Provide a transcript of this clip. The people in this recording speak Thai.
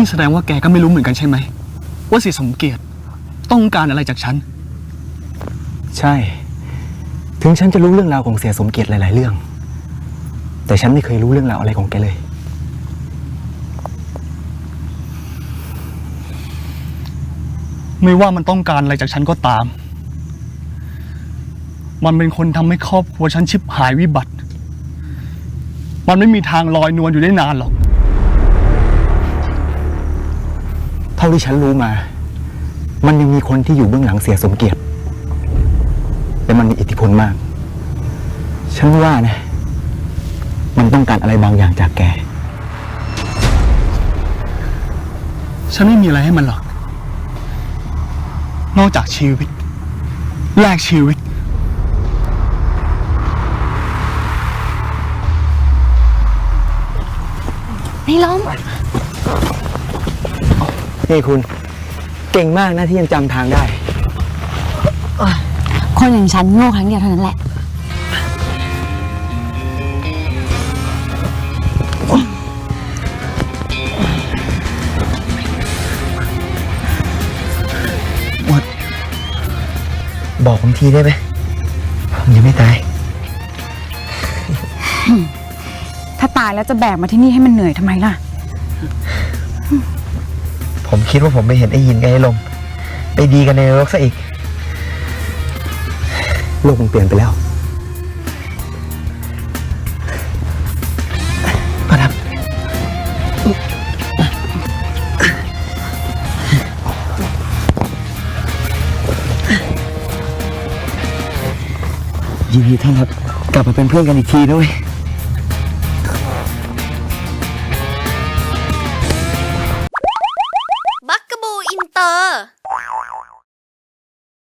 นี่แสดงว่าแกก็ไม่รู้เหมือนกันใช่ไหม ว่าเสียสมเกียรติต้องการอะไรจากฉัน ใช่ ถึงฉันจะรู้เรื่องราวของเสียสมเกียรติหลาย ๆ เรื่อง แต่ฉันไม่เคยรู้เรื่องราวอะไรของแกเลย ไม่ว่ามันต้องการอะไรจากฉันก็ตาม มันเป็นคนทำให้ครอบครัวฉันชิบหายวิบัติ มันไม่มีทางลอยนวลอยู่ได้นานหรอก ท่าที่ฉันรู้มา มันยังมีคนที่อยู่เบื้องหลังเสียสมเกียรติและมันมีอิทธิพลมาก ฉันว่านะ มันต้องการอะไรบางอย่างจากแก ฉันไม่มีอะไรให้มันหรอก นอกจากชีวิต แลกชีวิตนี่ล้ม นี่คุณเก่งมากนะที่ยังจำทางได้ คนอย่างฉันโง่ครั้งเดียวเท่านั้นแหละ บอกผมทีได้ไหมผมยังไม่ตาย ถ้าตายแล้วจะแบกมาที่นี่ให้มันเหนื่อยทำไมล่ะ ผมคิดว่าผมไปเห็นไอ้ยินกับไอ้ลม ไปดีกันในนรกซะอีก โลกมันเปลี่ยนไปแล้วก็ครับ ยินดีต้อนรับกลับมาเป็นเพื่อนกันอีกทีด้วย